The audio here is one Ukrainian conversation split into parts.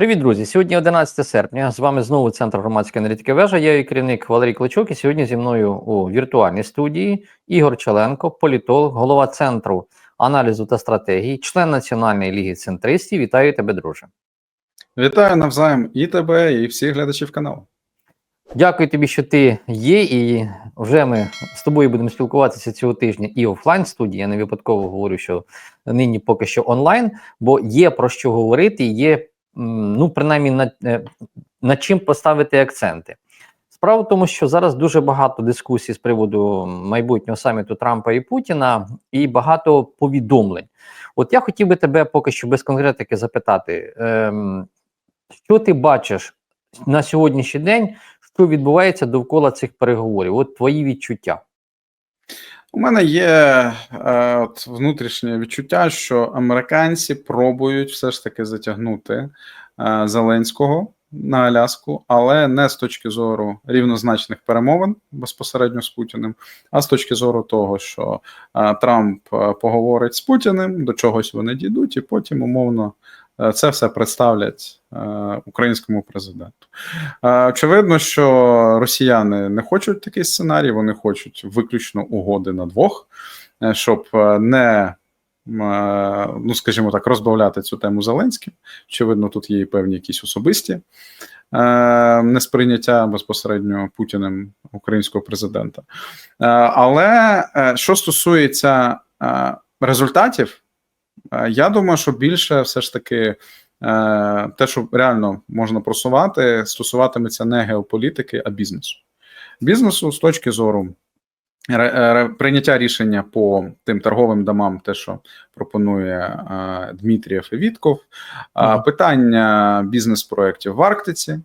Привіт, друзі! Сьогодні 11 серпня. З вами знову центр громадської аналітики вежа. Я її керівник Валерій Кличук. І сьогодні зі мною у віртуальній студії Ігор Челенко, політолог, голова центру аналізу та стратегії, член Національної ліги центристів. Вітаю тебе, друже. Вітаю навзаєм і тебе, і всіх глядачів каналу. Дякую тобі, що ти є, і вже ми з тобою будемо спілкуватися цього тижня і офлайн студії. Я не випадково говорю, що нині поки що онлайн, бо є про що говорити, є ну принаймні над, е, над чим поставити акценти. Справа в тому, що зараз дуже багато дискусій з приводу майбутнього саміту Трампа і Путіна, і багато повідомлень. От я хотів би тебе поки що без конкретики запитати, ем, що ти бачиш на сьогоднішній день, що відбувається довкола цих переговорів? От твої відчуття. У мене є е, от внутрішнє відчуття, що американці пробують все ж таки затягнути е, Зеленського на Аляску, але не з точки зору рівнозначних перемовин безпосередньо з Путіним, а з точки зору того, що е, Трамп е, поговорить з Путіним, до чогось вони дійдуть, і потім умовно. Е, Це все представлять е, українському президенту. Е, Очевидно, що росіяни не хочуть такий сценарій, вони хочуть виключно угоди на двох, щоб не, ну скажімо так, розбавляти цю тему Зеленським. Очевидно, тут є і певні якісь особисті несприйняття безпосередньо Путіним українського президента. Але що стосується результатів, я думаю, що більше все ж таки. Е, те, що реально можна просувати, стосуватиметься не геополітики, а бізнесу. Бізнесу з точки зору ре- прийняття рішення по тим торговим домам, те, що пропонує е, Дмитрієв і Вітков, е, Мгм. питання бізнес-проєктів в Арктиці.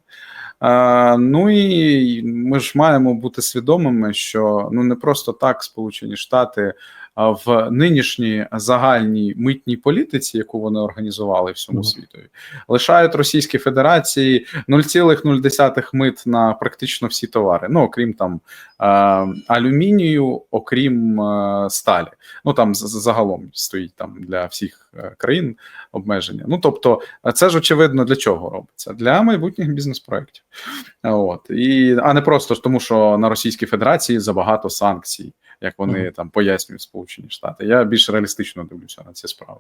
Е, ну і ми ж маємо бути свідомими, що ну не просто так Сполучені Штати в нинішній загальній митній політиці, яку вони організували всьому світові, лишають Російській Федерації 0,0 мит на практично всі товари. Ну окрім там алюмінію, окрім сталі. Ну там загалом стоїть там для всіх е, країн обмеження. Ну тобто, це ж очевидно для чого робиться? Для майбутніх бізнес-проєктів. От і а не просто тому, що на Російській Федерації забагато санкцій, як вони Мгм. там пояснюють Сполучені Штати. Я більш реалістично дивлюся на ці справи.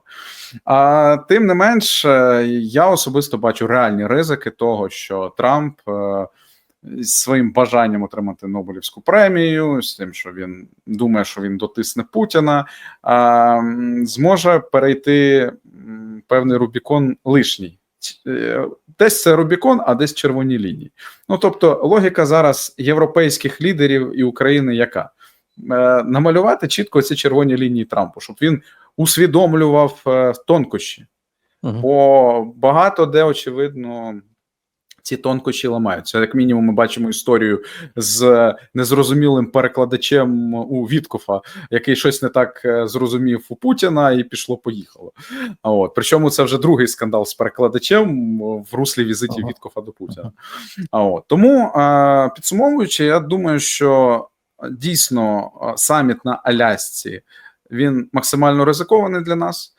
А тим не менш, е, я особисто бачу реальні ризики того, що Трамп. е, Своїм бажанням отримати Нобелівську премію, з тим, що він думає, що він дотисне Путіна, зможе перейти певний Рубікон лишній. Е, Десь це Рубікон, а десь червоні лінії. Ну тобто, логіка зараз європейських лідерів і України яка? Е, Намалювати чітко ці червоні лінії Трампу, щоб він усвідомлював е, тонкощі. Мгм. Бо багато де, очевидно, ці тонкощі ламаються. Як мінімум, ми бачимо історію з незрозумілим перекладачем у Віткофа, який щось не так е, зрозумів у Путіна, і пішло-поїхало. От причому це вже другий скандал з перекладачем в руслі візитів Ага. Віткофа до Путіна. А от тому е, підсумовуючи, я думаю, що е, дійсно саміт на Алясці він максимально ризикований для нас,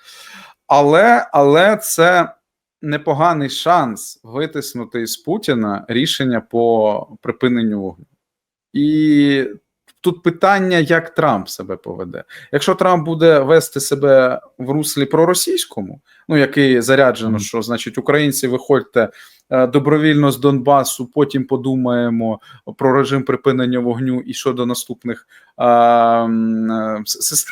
але, але це непоганий шанс витиснути із Путіна рішення по припиненню вогню. І тут питання, як Трамп себе поведе. Якщо Трамп буде вести себе в руслі проросійському, ну який заряджено, що значить українці виходьте добровільно з Донбасу, потім подумаємо про режим припинення вогню і щодо наступних е,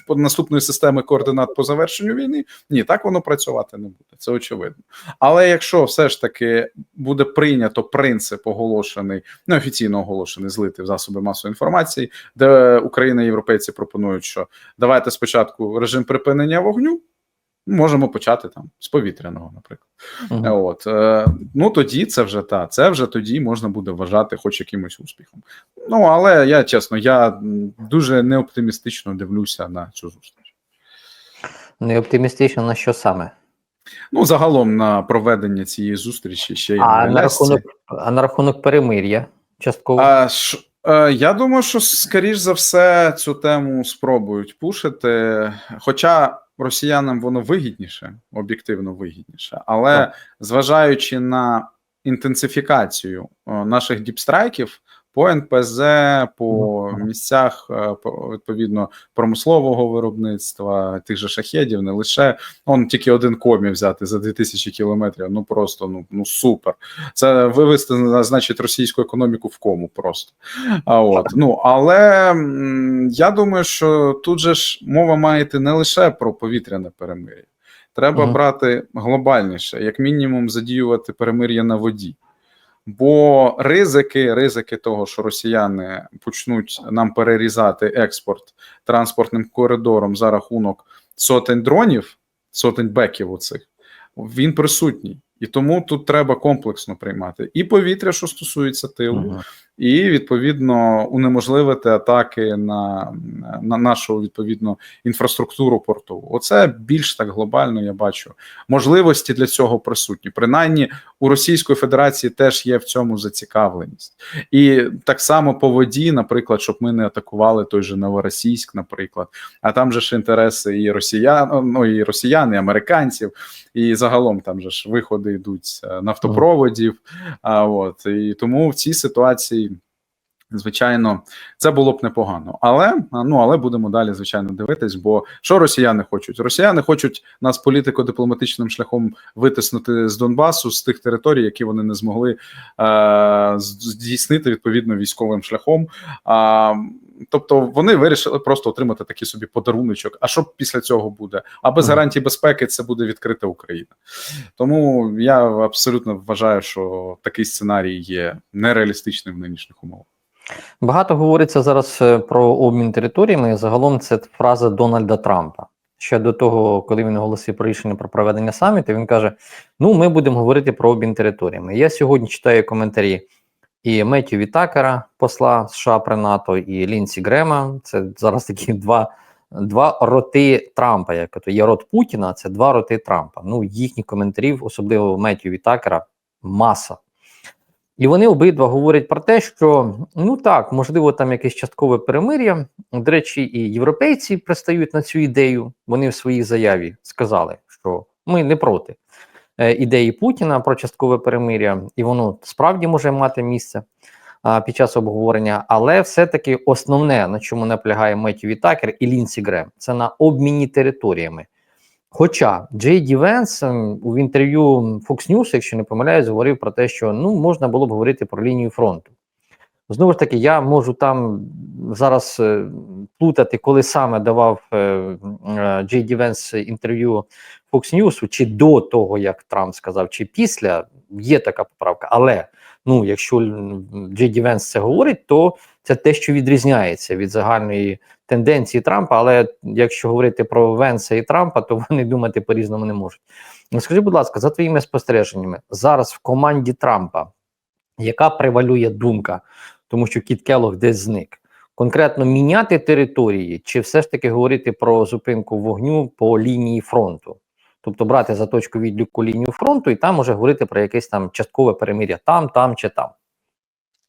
по- наступної системи координат по завершенню війни. Ні, так воно працювати не буде. Це очевидно. Але якщо все ж таки буде прийнято принцип оголошений, неофіційно оголошений, злити в засоби масової інформації, де Україна і європейці пропонують, що давайте спочатку режим припинення вогню. Можемо почати там з повітряного, наприклад. Мгм. От е, ну тоді це вже та це вже тоді можна буде вважати хоч якимось успіхом. Ну але я чесно, я дуже неоптимістично дивлюся на цю зустріч. Не оптимістично на що саме? Ну загалом на проведення цієї зустрічі ще й А на на рахунок, а на рахунок перемир'я частково. А, ш, е, я думаю, що скоріш за все цю тему спробують пушити. Хоча росіянам воно вигідніше, об'єктивно вигідніше, але Так. зважаючи на інтенсифікацію наших діпстрайків по НПЗ, по місцях е, по- відповідно промислового виробництва, тих же шахедів, не лише он тільки один комі взяти за 2000 кілометрів. Ну просто ну, ну супер. Це вивести значить російську економіку в кому просто. А от ну але я думаю, що тут же ж мова має йти не лише про повітряне перемир'я. Треба Мгм. брати глобальніше, як мінімум, задіювати перемир'я на воді. Бо ризики, ризики того, що росіяни почнуть нам перерізати експорт транспортним коридором за рахунок сотень дронів, сотень беків оцих, він присутній. І тому тут треба комплексно приймати і повітря, що стосується тилу, Мгм. І відповідно унеможливити атаки на, на нашу відповідно інфраструктуру портову. Оце більш так глобально. Я бачу можливості для цього присутні. Принаймні у Російської Федерації теж є в цьому зацікавленість, і так само по воді, наприклад, щоб ми не атакували той же Новоросійськ, наприклад. А там же ж інтереси і росіян, ну і росіян, і американців, і загалом там же ж виходи йдуть е, нафтопроводів. А от і тому в цій ситуації. Звичайно, це було б непогано, але ну але будемо далі, звичайно, дивитись. Бо що росіяни хочуть? Росіяни хочуть нас політико-дипломатичним шляхом витиснути з Донбасу з тих територій, які вони не змогли е, здійснити відповідно військовим шляхом. А, тобто вони вирішили просто отримати такий собі подаруночок. А що після цього буде? А без гарантій безпеки це буде відкрита Україна. Тому я абсолютно вважаю, що такий сценарій є нереалістичним в нинішніх умовах. Багато говориться зараз е, про обмін територіями. Загалом це фраза Дональда Трампа. Ще до того, коли він оголосив про рішення про проведення саміту, він каже: Ну, ми будемо говорити про обмін територіями. Я сьогодні читаю коментарі і Меттю Вітакера, посла США при НАТО, і Лінсі Грема. Це зараз такі два, два роти Трампа. Як то є рот Путіна, це два роти Трампа. Ну, їхніх коментарів, особливо Меттю Вітакера, маса. І вони обидва говорять про те, що ну так, можливо, там якесь часткове перемир'я. До речі, і європейці пристають на цю ідею. Вони в своїй заяві сказали, що ми не проти е, ідеї Путіна про часткове перемир'я, і воно справді може мати місце а, під час обговорення. Але все-таки основне, на чому наполягає Меттю Вітакер і Лінсі Грем, це на обміні територіями. Хоча Джей Ді Венс в інтерв'ю Fox News, якщо не помиляюсь, говорив про те, що ну можна було б говорити про лінію фронту. Знову ж таки, я можу там зараз е, плутати, коли саме давав е, е, Джей Ді Венс інтерв'ю Fox News, чи до того, як Трамп сказав, чи після є така поправка. Але ну, якщо Джей Ді Венс це говорить, то це те, що відрізняється від загальної тенденції Трампа. Але якщо говорити про Венса і Трампа, то вони думати по-різному не можуть. Скажи, будь ласка, за твоїми спостереженнями, зараз в команді Трампа, яка превалює думка, тому що Кіт Келлог десь зник. Конкретно міняти території, чи все ж таки говорити про зупинку вогню по лінії фронту, тобто брати за точку відліку лінію фронту, і там уже говорити про якесь там часткове перемир'я там, там чи там.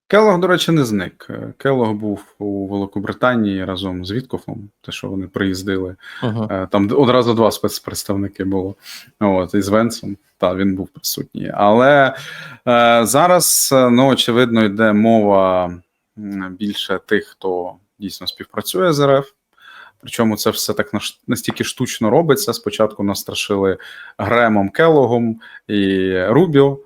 Келлог, до речі, не зник. Келлог був у Великобританії разом з Віткофом, те, що вони приїздили. Угу. Е, Там одразу два спецпредставники було. От, і з Венсом, та він був присутній. Але е, зараз, е, ну, очевидно, йде мова більше тих, хто дійсно співпрацює з РФ. Причому це все так настільки штучно робиться. Спочатку нас страшили Гремом Келлогом і Рубіо.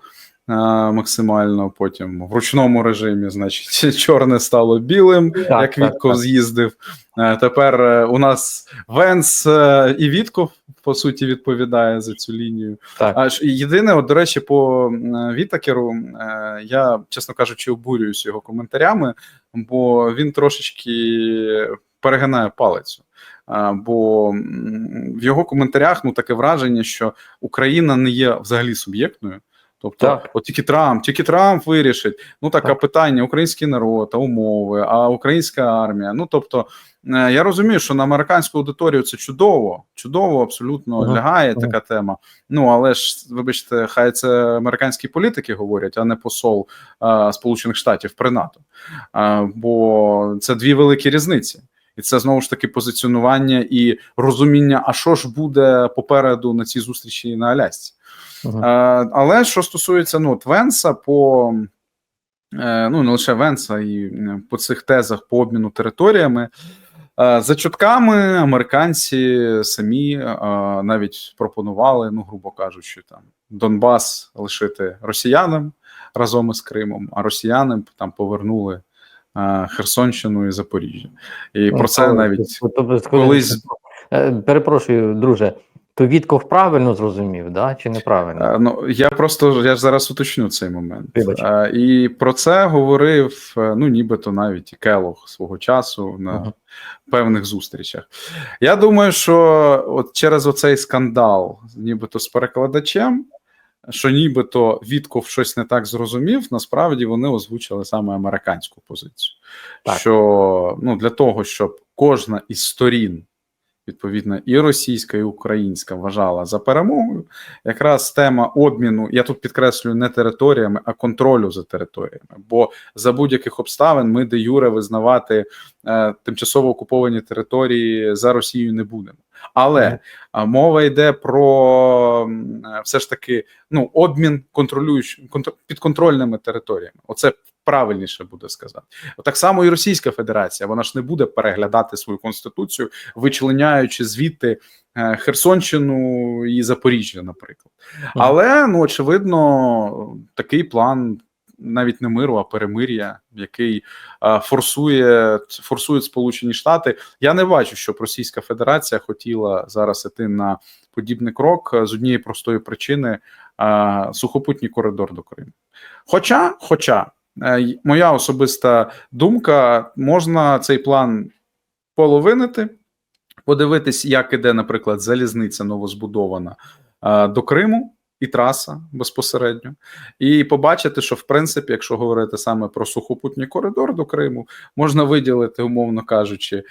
Е, Максимально потім в ручному режимі, значить, чорне стало білим, Так, як так, Вітков так. з'їздив. Е, Тепер е, у нас Венс і Вітков, по суті, відповідає за цю лінію. Так. А єдине, от, до речі, по Вітакеру, я, чесно кажучи, обурююсь його коментарями, бо він трошечки перегинає палицю. Бо в його коментарях ну таке враження, що Україна не є взагалі суб'єктною. Тобто, Так. от тільки Трамп, тільки Трамп вирішить. Ну так, а Так. питання: український народ, а умови, а українська армія. Ну тобто, е, я розумію, що на американську аудиторію це чудово, чудово, абсолютно Мгм. лягає Мгм. така тема. Ну але ж, вибачте, хай це американські політики говорять, а не посол а, Сполучених Штатів при НАТО. А, бо це дві великі різниці. І це знову ж таки позиціонування і розуміння, а що ж буде попереду на цій зустрічі на Алясці. Е, але що стосується ну, Венса, по е, ну не лише Венса, і е, по цих тезах по обміну територіями. е, За чутками американці самі е, навіть пропонували, ну грубо кажучи, там Донбас лишити росіянам разом із Кримом, а росіянам там повернули е, Херсонщину і Запоріжжя. І про це Ну, навіть колись- Е, перепрошую, друже. То Вітков правильно зрозумів, да? чи неправильно? Е, Ну я просто я ж зараз уточню цей момент. Вибач. Е, І про це говорив е, ну, нібито навіть і Келох свого часу на Ага. певних зустрічах. Я думаю, що от через оцей скандал, нібито з перекладачем, що нібито Вітков щось не так зрозумів, насправді вони озвучили саме американську позицію. Так. Що ну, для того, щоб кожна із сторін відповідно, і російська, і українська вважала за перемогою. Якраз тема обміну, я тут підкреслюю не територіями, а контролю за територіями. Бо за будь-яких обставин ми де юре визнавати е, тимчасово окуповані території за Росією не будемо. Але мова йде про е, все ж таки ну, обмін контролюючим контр, підконтрольними територіями. Оце правильніше буде сказати. Так само і Російська Федерація, вона ж не буде переглядати свою конституцію, вичленяючи звідти е, Херсонщину і Запоріжжя, наприклад. Але ну очевидно, такий план. Навіть не миру, а перемир'я, який а, форсує форсують Сполучені Штати. Я не бачу, щоб Російська Федерація хотіла зараз іти на подібний крок е, з однієї простої причини а, сухопутній коридор до Криму. Хоча, хоча е, моя особиста думка, можна цей план половинити, подивитись, як іде, наприклад, залізниця новозбудована до Криму. І траса безпосередньо, і побачити, що в принципі, якщо говорити саме про сухопутній коридор до Криму, можна виділити, умовно кажучи, е,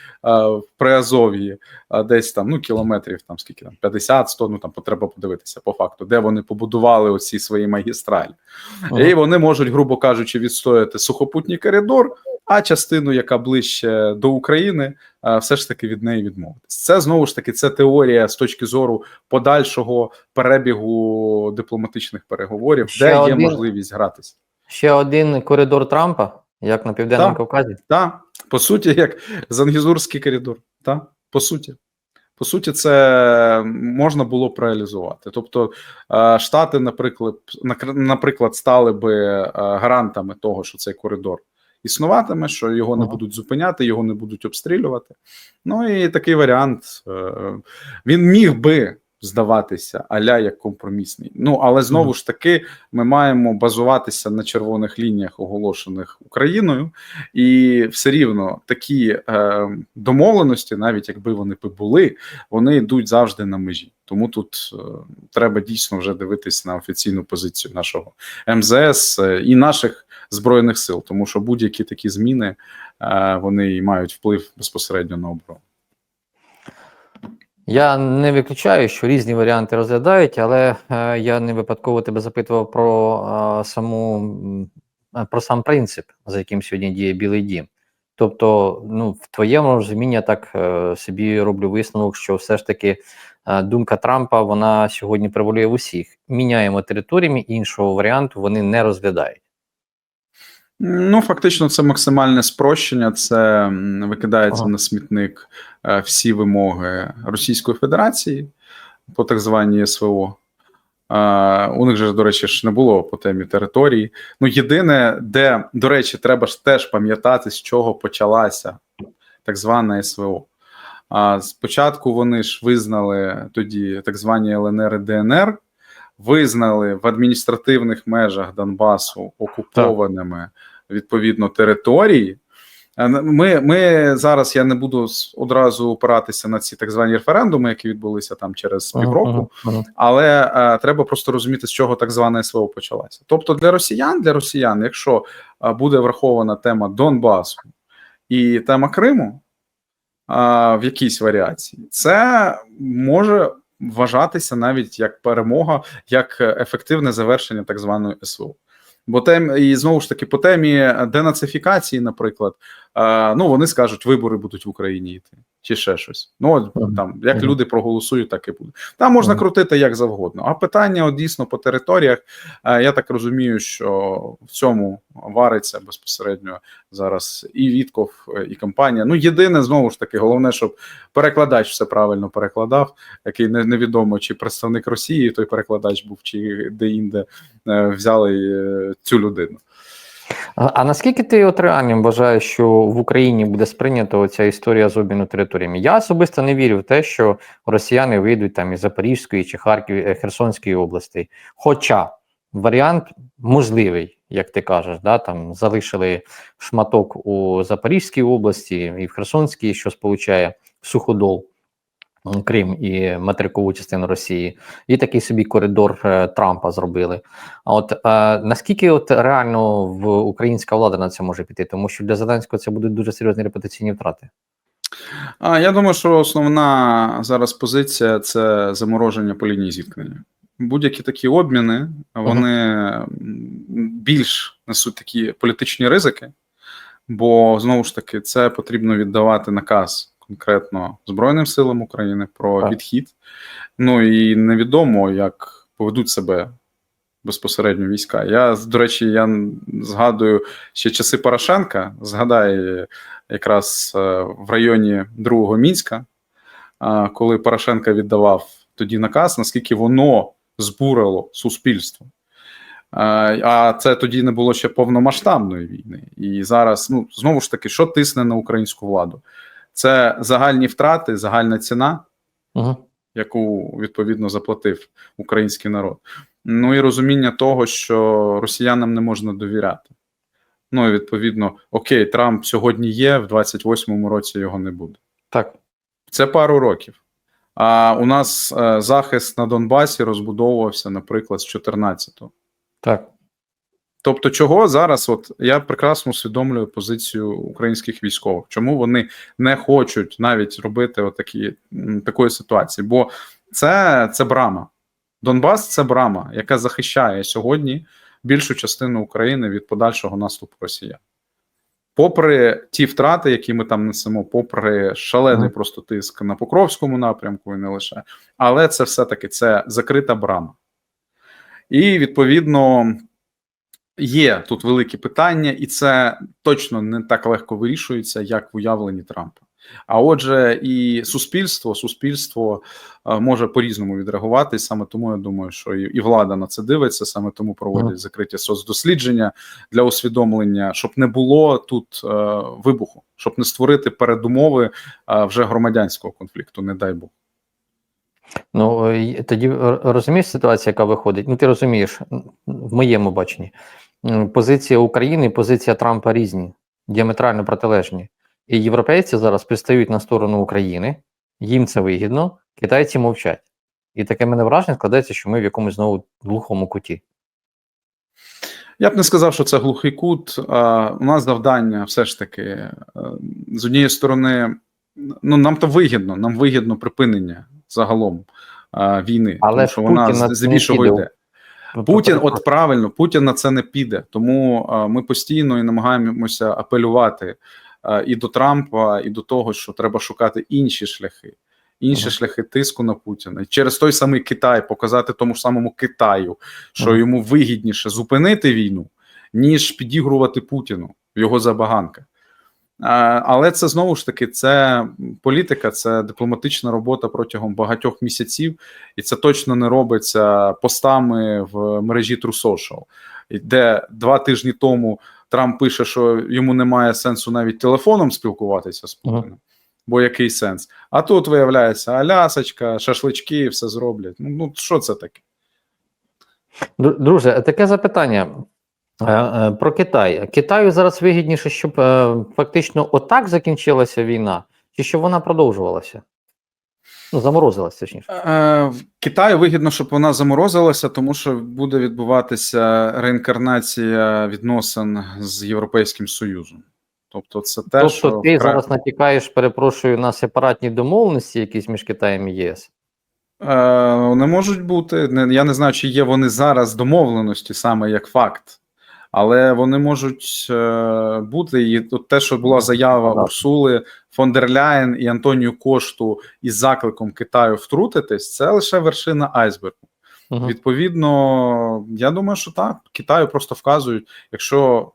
в Приазов'ї е, десь там ну кілометрів, там скільки там 50-100, ну там потреба подивитися по факту, де вони побудували оці свої магістралі, Ага. і вони можуть, грубо кажучи, відстояти сухопутній коридор, а частину, яка ближче до України, е, все ж таки від неї відмовитись. Це знову ж таки це теорія з точки зору подальшого перебігу дипломатичних переговорів, Ще де є один- можливість гратись. Ще один коридор Трампа, як на Південному. Кавказі. Так, по суті, як Зангізурський коридор. Так, по суті. По суті, це можна було б реалізувати. Тобто, е, Штати, наприклад, наприклад, стали би е, гарантами того, що цей коридор існуватиме, що його не будуть зупиняти, його не будуть обстрілювати. Ну і такий варіант е, він міг би здаватися аля як компромісний. Ну але знову ж таки, ми маємо базуватися на червоних лініях, оголошених Україною, і все рівно такі е, домовленості, навіть якби вони би були, вони йдуть завжди на межі. Тому тут е, треба дійсно вже дивитись на офіційну позицію нашого МЗС е, і наших збройних сил, тому що будь-які такі зміни е, вони мають вплив безпосередньо на оборону. Я не виключаю, що різні варіанти розглядають, але е, я не випадково тебе запитував про е, саму про сам принцип, за яким сьогодні діє Білий Дім. Тобто, ну, в твоєму розумінні я так е, собі роблю висновок, що все ж таки думка Трампа вона сьогодні превалює в усіх. Міняємо територіями, іншого варіанту вони не розглядають. Ну, фактично, це максимальне спрощення. Це викидається Ага. на смітник е, всі вимоги Російської Федерації по так званій СВО. Е, у них же, до речі, ж не було по темі території. Ну, єдине, де, до речі, треба ж теж пам'ятати, з чого почалася так звана СВО. А спочатку вони ж визнали тоді так звані ЛНР і ДНР, визнали в адміністративних межах Донбасу окупованими відповідно території. Е, Ми, ми зараз я не буду одразу опиратися на ці так звані референдуми, які відбулися там через півроку. Ага, ага. Але е, треба просто розуміти, з чого так звана СВО почалася. Тобто для росіян, для росіян, якщо е, буде врахована тема Донбасу і тема Криму е, в якійсь варіації, це може вважатися навіть як перемога, як ефективне завершення так званої СВО. Бо тем, і знову ж таки, по темі денацифікації, наприклад, е, ну вони скажуть, вибори будуть в Україні йти, чи ще щось. Ну от там як люди проголосують, так і буде. Там можна крутити як завгодно. А питання, от, дійсно, по територіях, е, я так розумію, що в цьому вариться безпосередньо зараз і Вітков, е, і компанія. Ну, єдине, знову ж таки, головне, щоб перекладач все правильно перекладав, який не, невідомо, чи представник Росії той перекладач був, чи де-інде е, взяли цю людину. А, наскільки ти от реальним вважаєш, що в Україні буде сприйнято ця історія з обміну територіями? Я особисто не вірю в те, що росіяни вийдуть там із Запорізької чи Харків, е, Херсонської областей. Хоча варіант можливий, як ти кажеш, да, там залишили шматок у Запорізькій області і в Херсонській, що сполучає суходол. М, Крим і материкову частину Росії, і такий собі коридор е, Трампа зробили. А от е, наскільки от реально в українська влада на це може піти? Тому що для Зеленського це будуть дуже серйозні репутаційні втрати. А я думаю, що основна зараз позиція це замороження по лінії зіткнення. Будь-які такі обміни вони м, більш несуть такі політичні ризики, бо знову ж таки це потрібно віддавати наказ конкретно Збройним силам України про Так. відхід. Ну і невідомо, як поведуть себе безпосередньо війська. Я, до речі, я згадую ще часи Порошенка, згадаю якраз е, в районі другого Мінська, коли Порошенко віддавав тоді наказ, наскільки воно збурило суспільство. А це тоді не було ще повномасштабної війни. І зараз, ну знову ж таки, що тисне на українську владу? Це загальні втрати, загальна ціна, Угу. яку відповідно заплатив український народ. Ну і розуміння того, що росіянам не можна довіряти. Ну і відповідно, окей, Трамп сьогодні є, в 28-му році його не буде. Так. Це пару років. А у нас е, захист на Донбасі розбудовувався, наприклад, з 14-го. Так. Тобто, чого зараз, от я прекрасно усвідомлюю позицію українських військових, чому вони не хочуть навіть робити отакі такої ситуації, бо це, це брама. Донбас це брама, яка захищає сьогодні більшу частину України від подальшого наступу Росіян. Попри ті втрати, які ми там несемо, попри шалений просто тиск на Покровському напрямку і не лише, але це все-таки це закрита брама. І відповідно є тут великі питання, і це точно не так легко вирішується, як в уявленні Трампа. А отже, і суспільство, суспільство е, може по-різному відреагувати. Саме тому я думаю, що і, і влада на це дивиться, саме тому проводять закриті соцдослідження для усвідомлення, щоб не було тут е, вибуху, щоб не створити передумови е, вже громадянського конфлікту, не дай Бог. Ну тоді розумієш ситуація, яка виходить. Ну ти розумієш, в моєму баченні. Позиція України і позиція Трампа різні, діаметрально протилежні. І європейці зараз пристають на сторону України, їм це вигідно, китайці мовчать. І таке мене враження складається, що ми в якомусь знову глухому куті. Я б не сказав, що це глухий кут. А, У нас завдання все ж таки е, з однієї сторони, ну нам то вигідно, нам вигідно припинення загалом а, війни, Але тому що вона здебільшого йде. Путін, от правильно, Путін на це не піде. Тому ми постійно і намагаємося апелювати і до Трампа, і до того, що треба шукати інші шляхи, інші Ага. шляхи тиску на Путіна. І через той самий Китай показати тому ж самому Китаю, що Ага. йому вигідніше зупинити війну, ніж підігрувати Путіну в його забаганках. А, Але це знову ж таки це політика, це дипломатична робота протягом багатьох місяців, і це точно не робиться постами в мережі Social, де два тижні тому Трамп пише, що йому немає сенсу навіть телефоном спілкуватися з. Путіним. Бо який сенс? А тут виявляється, алясочка, шашлички, все зроблять. Ну, ну що це таке? Друже, таке запитання е, е, про Китай. Китаю зараз вигідніше, щоб е, фактично отак закінчилася війна, чи щоб вона продовжувалася? Ну, заморозилася, точніше. Е, Китаю вигідно, щоб вона заморозилася, тому що буде відбуватися реінкарнація відносин з Європейським Союзом. Тобто, це те, тобто що ти зараз натякаєш, перепрошую, на сепаратні домовленості, якісь між Китаєм і ЄС. Е, не можуть бути. Я не знаю, чи є вони зараз домовленості саме як факт. Але вони можуть е, бути. І от те, що була заява. Урсули фон дер Ляєн і Антонію Кошту із закликом Китаю втрутитись, це лише вершина айсбергу. Мгм. Відповідно, я думаю, що так. Китаю просто вказують, якщо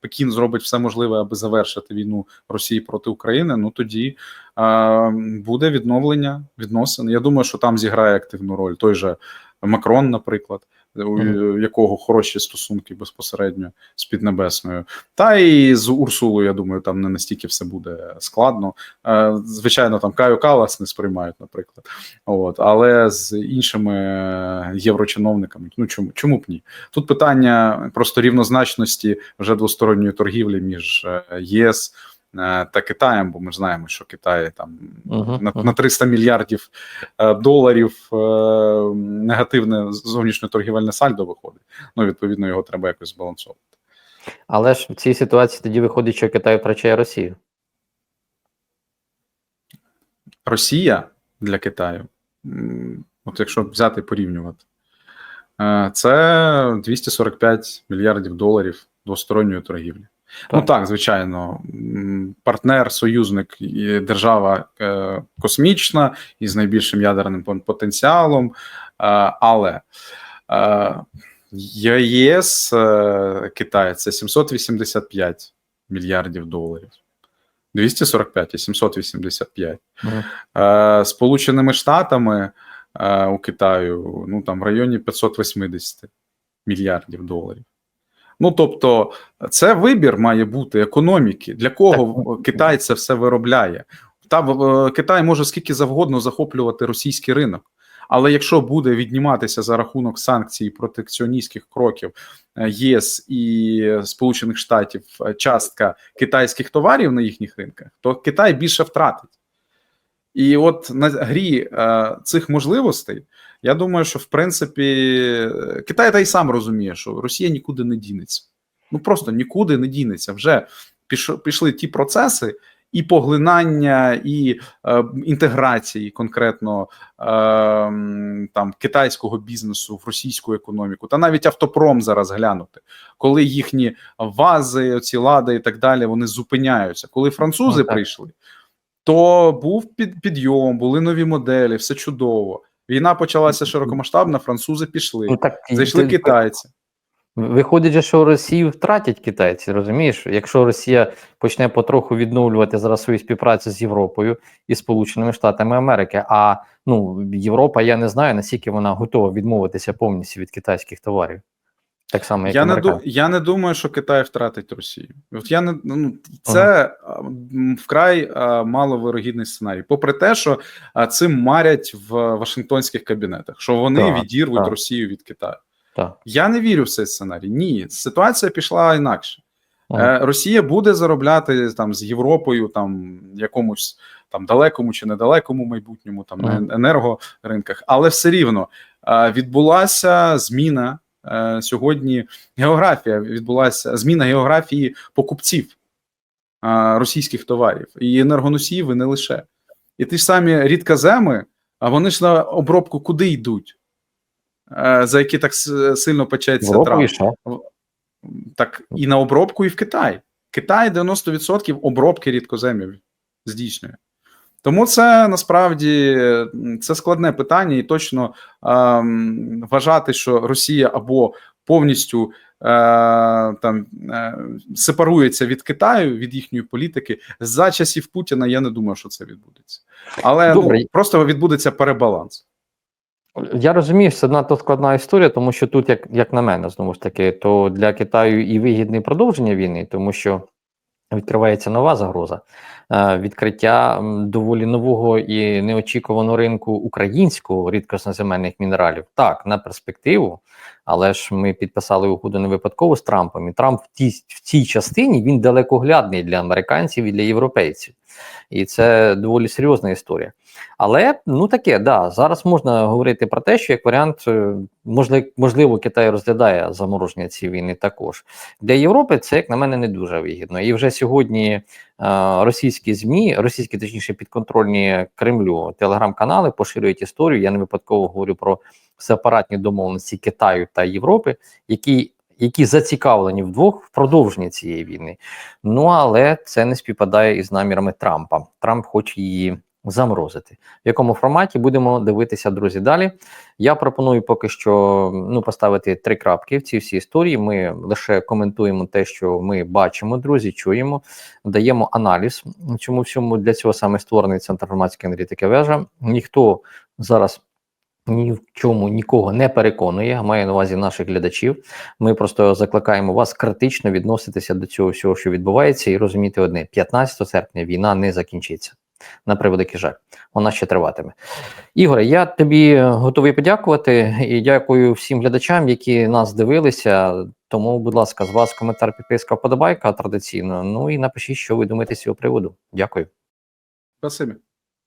Пекін зробить все можливе, аби завершити війну Росії проти України, ну тоді е, буде відновлення відносин. Я думаю, що там зіграє активну роль той же Макрон, наприклад, у якого хороші стосунки безпосередньо з Піднебесною. Та і з Урсулою, я думаю, там не настільки все буде складно. Е, Звичайно, там Каю Калас не сприймають, наприклад. От, але з іншими єврочиновниками, ну чому чому б ні? Тут питання просто рівнозначності вже двосторонньої торгівлі між е, ЄС та Китаєм, бо ми ж знаємо, що Китай там Мгм, на, мгм. на 300 мільярдів е, доларів е, негативне зовнішньоторгівельне сальдо виходить. Ну, відповідно, його треба якось збалансовувати. Але ж в цій ситуації тоді виходить, що Китай втрачає Росію. Росія для Китаю, от якщо взяти і порівнювати, е, це 245 мільярдів доларів двосторонньої торгівлі. Ну Так. так, звичайно, партнер, союзник держава е, космічна із найбільшим ядерним потенціалом, е, але е, ЄС Китай це 785 мільярдів доларів. 245 і 785. Мгм. Е, Сполученими Штатами у Китаю ну там в районі 580 мільярдів доларів. Ну тобто, це вибір має бути економіки. Для кого Китай це все виробляє? Та е, Китай може скільки завгодно захоплювати російський ринок. Але якщо буде відніматися за рахунок санкцій протекціоністських кроків е, ЄС і Сполучених Штатів е, частка китайських товарів на їхніх ринках, то Китай більше втратить. І от на грі е, цих можливостей, я думаю, що в принципі Китай та й сам розуміє, що Росія нікуди не дінеться. Ну просто нікуди не дінеться. Вже піш, пішли ті процеси і поглинання, і е, інтеграції конкретно е, там китайського бізнесу в російську економіку, та навіть автопром зараз глянути, коли їхні вази, ці лади і так далі, вони зупиняються. Коли французи Ну, прийшли, то був під, підйом, були нові моделі, все чудово. Війна почалася широкомасштабна, французи пішли, Ну, так, зайшли ти- китайці. Виходить, що Росію втратять китайці, розумієш? Якщо Росія почне потроху відновлювати зараз свою співпрацю з Європою і Сполученими Штатами Америки, а ну Європа, я не знаю, наскільки вона готова відмовитися повністю від китайських товарів. Так само, як Я не, ду, я не думаю, що Китай втратить Росію. От я не ну це а, м, вкрай маловирогідний сценарій. Попри те, що а, цим марять в Вашингтонських кабінетах, що вони Так, відірвуть так. Росію від Китаю. Так. Я не вірю в цей сценарій. Ні, ситуація пішла інакше. Ага. Е, Росія буде заробляти там з Європою, там якомусь там далекому чи недалекому майбутньому, там Мгм. на енергоринках, але все рівно відбулася зміна сьогодні. Географія відбулася зміна географії покупців е, російських товарів і енергоносіїв, і не лише. І ті ж самі рідкоземи, а вони ж на обробку куди йдуть? Е, За які так сильно печеться що? Так і на обробку, і в Китай. Китай 90% обробки рідкоземів здійснює. Тому це насправді це складне питання, і точно ем, вважати, що Росія або повністю е, там е, сепарується від Китаю, від їхньої політики за часів Путіна. Я не думаю, що це відбудеться. Але Добре. ну, просто відбудеться перебаланс. Я розумію, що це надто складна історія, тому що тут, як, як на мене, знову ж таки, то для Китаю і вигідне продовження війни, тому що відкривається нова загроза. Е, Відкриття доволі нового і неочікуваного ринку українського рідкосноземельних мінералів. Так, на перспективу, але ж ми підписали угоду не випадково з Трампом. І Трамп в тій, в цій частині він далекоглядний для американців і для європейців. І це доволі серйозна історія. Але ну таке, да, зараз можна говорити про те, що як варіант, е, можливо, Китай розглядає замороження цієї війни також. Для Європи це, як на мене, не дуже вигідно. І вже сьогодні російські ЗМІ, російські, точніше, підконтрольні Кремлю телеграм-канали поширюють історію. Я не випадково говорю про сепаратні домовленості Китаю та Європи, які які зацікавлені вдвох в продовженні цієї війни. Ну але це не співпадає із намірами Трампа. Трамп хоче її заморозити. В якому форматі будемо дивитися, друзі, далі. Я пропоную поки що ну, поставити три крапки в цій всій історії. Ми лише коментуємо те, що ми бачимо, друзі, чуємо, даємо аналіз. Чому всьому для цього саме створений центр громадської аналітики вежа. Ніхто зараз. Ні в чому нікого не переконує, маю на увазі наших глядачів. Ми просто закликаємо вас критично відноситися до цього всього, що відбувається, і розуміти одне: 15 серпня війна не закінчиться. На превеликий жаль, вона ще триватиме. Ігоре, я тобі готовий подякувати і дякую всім глядачам, які нас дивилися. Тому, будь ласка, з вас коментар, підписка, вподобайка традиційно. Ну і напишіть, що ви думаєте з цього приводу. Дякую. Спасибі.